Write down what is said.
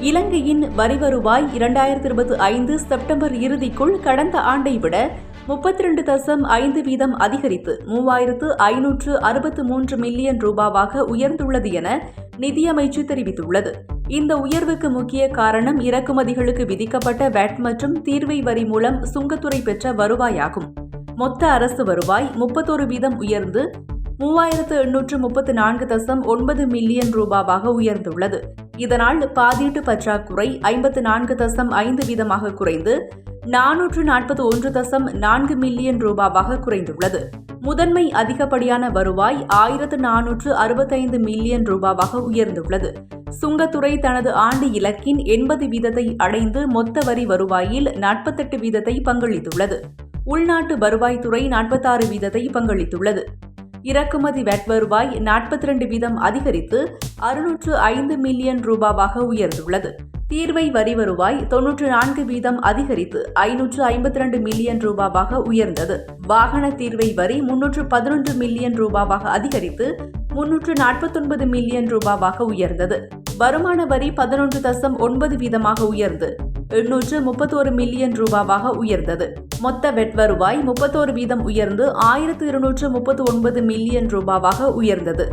இலங்கையின் வரி வருவாய் இரண்டாயிரத்தி இருபத்தி ஐந்து செப்டம்பர் இறுதிக்குள் கடந்த ஆண்டை விட முப்பத்தி ரெண்டு தசம் ஐந்து வீதம் அதிகரித்து மூவாயிரத்து ஐநூற்று அறுபத்து மூன்று மில்லியன் ரூபாவாக உயர்ந்துள்ளது என நிதியமைச்சு தெரிவித்துள்ளது. இந்த உயர்வுக்கு முக்கிய காரணம் இறக்குமதிகளுக்கு விதிக்கப்பட்ட வேட் மற்றும் தீர்வை வரி மூலம் சுங்கத்துறை பெற்ற வருவாயாகும். மொத்த அரசு வருவாய் முப்பத்தொரு வீதம் உயர்ந்து மூவாயிரத்து எண்ணூற்று முப்பத்து நான்கு தசம் ஒன்பது மில்லியன் ரூபாவாக உயர்ந்துள்ளது. இதனால் பாதீட்டு பற்றாக்குறை ஐம்பத்து நான்கு தசம் ஐந்து வீதமாக குறைந்து நானூற்று நாற்பத்தி ஒன்று தசம் நான்கு மில்லியன் ரூபாவாக குறைந்துள்ளது. முதன்மை அதிகப்படியான வருவாய் ஆயிரத்து நானூற்று அறுபத்தைந்து மில்லியன் ரூபாவாக உயர்ந்துள்ளது. சுங்கத்துறை தனது ஆண்டு இலக்கின் எண்பது வீதத்தை அடைந்து மொத்த வரி வருவாயில் நாற்பத்தெட்டு வீதத்தை பங்களித்துள்ளது. உள்நாட்டு வருவாய்த்துறை நாற்பத்தாறு வீதத்தை பங்களித்துள்ளது. இறக்குமதி வெட் வருவாய் நாற்பத்தி ரெண்டு வீதம் அதிகரித்து அறுநூற்று ஐந்து மில்லியன் ரூபாவாக உயர்ந்துள்ளது. தீர்வை வரி வருவாய் தொன்னூற்று நான்கு வீதம் அதிகரித்து ஐநூற்று ஐம்பத்தி ரெண்டு மில்லியன் ரூபாவாக உயர்ந்தது. வாகன தீர்வை வரி முன்னூற்று பதினொன்று மில்லியன் ரூபாவாக அதிகரித்து முன்னூற்று நாற்பத்தொன்பது மில்லியன் ரூபாவாக உயர்ந்தது. வருமான வரி பதினொன்று தசம் ஒன்பது வீதமாக உயர்ந்து எண்ணூற்று முப்பத்தோரு மில்லியன் ரூபாவாக உயர்ந்தது. மொத்த வெட் வருவாய் முப்பத்தோரு வீதம் உயர்ந்து ஆயிரத்து இருநூற்று முப்பத்து ஒன்பது மில்லியன் ரூபாவாக உயர்ந்தது.